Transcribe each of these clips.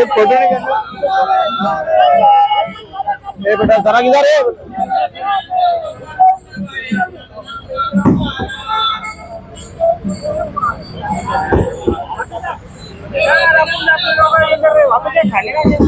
एक फोटो नहीं करना बेटा जरा किधर है सर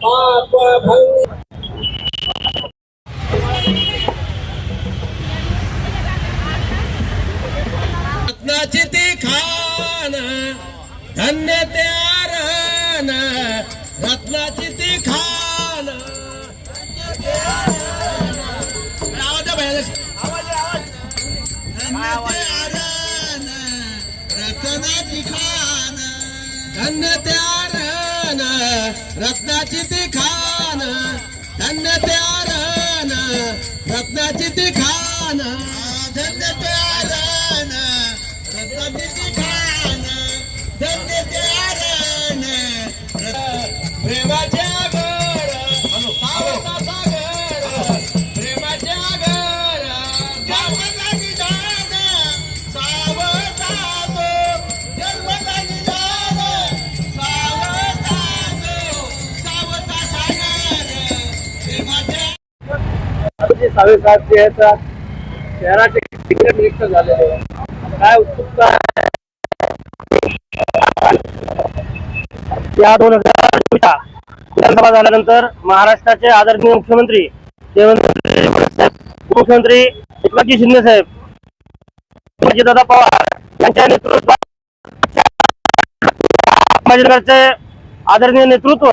आप पाप रत्नाची ती खान धन्य ते आरण रत्नाची ती खान ते रत्नाची ती खान धन्य ते आरण रत्नाची ती खान. धन्य ते आरण प्रेमाच्या साडेसात जे आहेत शहराचे तिकीट निरीक्षण झालेले काय उत्सुकता या दोन हजार चोवीसच्या विधानसभा झाल्यानंतर महाराष्ट्राचे आदरणीय मुख्यमंत्री देवेंद्र उपमुख्यमंत्री एकनाथजी शिंदे साहेब दादा पवार यांच्या नेतृत्वात संभाजीनगरचे आदरणीय नेतृत्व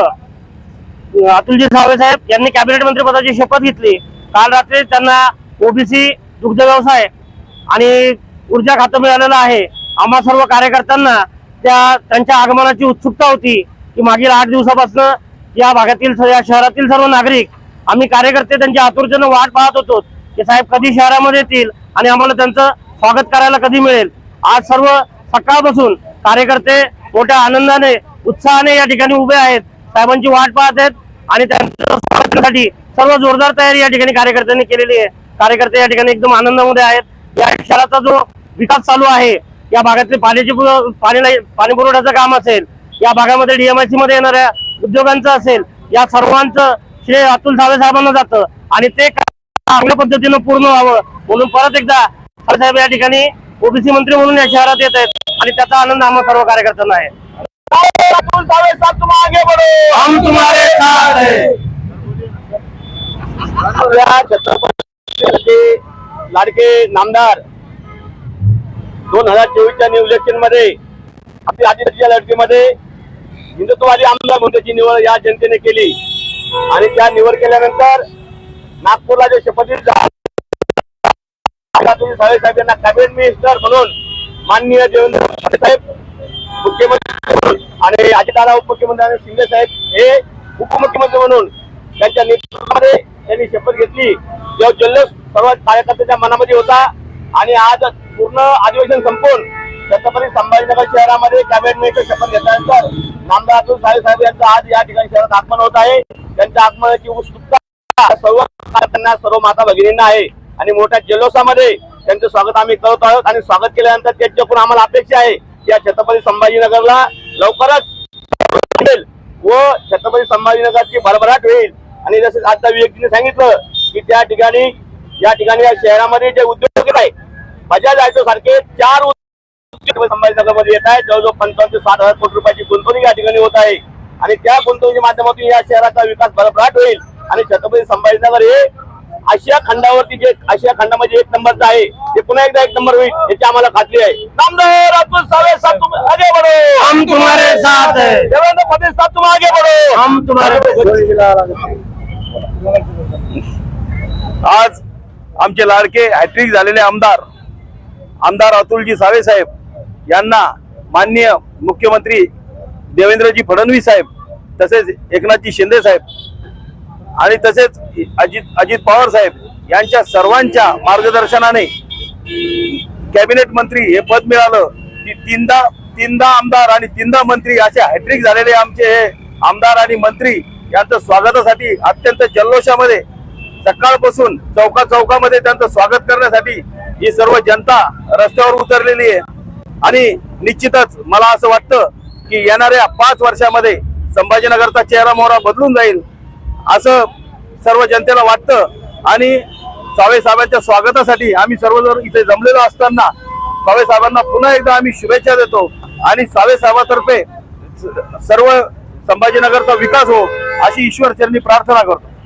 अतुलजी सावे साहेब यांनी कॅबिनेट मंत्री पदाची शपथ घेतली. काल रात्री त्यांना ओबीसी दुग्ध व्यवसाय आणि ऊर्जा खातं मिळालेलं आहे. आम्हा सर्व कार्यकर्त्यांना त्या त्यांच्या आगमनाची उत्सुकता होती की मागील आठ दिवसापासून या भागातील स- या शहरातील सर्व नागरिक आम्ही कार्यकर्ते त्यांच्या आतुरतेनं वाट पाहत होतो की साहेब कधी शहरामध्ये येतील आणि आम्हाला त्यांचं स्वागत करायला कधी मिळेल. आज सर्व सकाळपासून कार्यकर्ते मोठ्या आनंदाने उत्साहाने या ठिकाणी उभे आहेत. साहेबांची वाट पाहत आहेत. आणि त्यांच्यासाठी सर्व जोरदार तयारी या ठिकाणी कार्यकर्त्यांनी केलेली आहे. कार्यकर्ते या ठिकाणी एकदम आनंदामध्ये आहेत. या शहराचा जो विकास चालू आहे या भागातले पाण्याची पाणी पाणी पुरवठ्याचं काम असेल या भागामध्ये डीएमआयसी मध्ये येणाऱ्या उद्योगांचं असेल या सर्वांचं श्रेय अतुल सावे साहेबांना जातं आणि ते चांगल्या पद्धतीनं पूर्ण व्हावं. म्हणून परत एकदा सावे साहेब या ठिकाणी ओबीसी मंत्री म्हणून या शहरात येत आहेत आणि त्याचा आनंद आम्हा सर्व कार्यकर्त्यांना आहे. तुम आगे बढ़ो हम तुम्हारे साथ हैं। छत्रपती लाडके नामदार दोन हजार चोवीसच्या न्यू इलेक्शनमध्ये आपल्या आदिवासीच्या लढतीमध्ये हिंदुत्ववादी आमदार म्हणून निवड या जनतेने केली. आणि त्या निवड केल्यानंतर नागपूरला जे शपथविधी साहेब यांना कॅबिनेट मिनिस्टर म्हणून माननीय देवेंद्र फडणवीस साहेब मुख्यमंत्री आणि अजितदादा उपमुख्यमंत्री आणि शिंदे साहेब हे उपमुख्यमंत्री म्हणून त्यांच्या नेतृत्वामध्ये त्यांनी शपथ घेतली. जो जल्लोष सर्व कार्यकर्त्यांच्या मनामध्ये होता आणि आज पूर्ण अधिवेशन संपून छत्रपती संभाजीनगर शहरामध्ये कॅबिनेट मिनिस्टर शपथ घेतल्यानंतर नामदार अतुल साहेब साहेब यांचं आज या ठिकाणी शहरात आगमन होत आहे. त्यांच्या आगमनाची उत्सुकता सर्व कार्यकर्त्यांना सर्व माता भगिनींना आहे. आणि मोठ्या जल्लोषामध्ये त्यांचं स्वागत आम्ही करत आहोत आणि स्वागत केल्यानंतर त्यांच्याकडून आम्हाला अपेक्षा आहे या छत्रपती संभाजीनगरला लवकरच व छत्रपती संभाजीनगरची भरभराट होईल. आणि जसं आता व्यक्तीने सांगितलं की त्या ठिकाणी या ठिकाणी या शहरामध्ये जे उद्योग आहे बजाज आयटो सारखे चार उद्योग संभाजीनगरमध्ये येत आहेत. जवळजवळ पंचावन्न ते साठ हजार कोटी रुपयाची गुंतवणूक या ठिकाणी होत आहे. आणि त्या गुंतवणुकीच्या माध्यमातून या शहराचा विकास भरभराट होईल. आणि छत्रपती संभाजीनगर हे आशिया खंडावरती जे आशिया खंडामध्ये एक नंबरचं आहे ते पुन्हा एकदा एक नंबर होईल याची आम्हाला खात्री आहे. नामदार अतुल सावे साहेब तुम आगे बढ़ो. हम तुम्हारे साथ हैं. देवेंद्र फडणवीस साहब तुम आगे बढ़ो. हम तुम्हारे आज आमचे लाडके हॅट्रिक झालेले आमदार आमदार अतुलजी सावे साहेब यांना माननीय मुख्यमंत्री देवेंद्रजी फडणवीस साहेब तसेच एकनाथजी शिंदे साहेब आणि तसेच अजित अजित पवार साहेब यांच्या सर्वांच्या मार्गदर्शनाने कॅबिनेट मंत्री हे पद मिळालं की तीनदा तीनदा आमदार आणि तीनदा मंत्री असे हॅट्रिक झालेले आमचे हे आमदार आणि मंत्री यांचं स्वागतासाठी अत्यंत जल्लोषामध्ये सकाळपासून चौका चौकामध्ये त्यांचं स्वागत करण्यासाठी ही सर्व जनता रस्त्यावर उतरलेली आहे. आणि निश्चितच मला असं वाटतं की येणाऱ्या पाच वर्षामध्ये संभाजीनगरचा चेहरा मोहरा बदलून जाईल. असं सर्व जनतेला वाटतं. आणि सावेसाहेबांच्या स्वागतासाठी आम्ही सर्वजण इथे जमलेलो असताना सावेसाहेबांना पुन्हा एकदा आम्ही शुभेच्छा देतो. आणि सावेसाहेबातर्फे स- सर्व संभाजीनगरचा विकास हो अशी ईश्वर चरणी प्रार्थना करतो.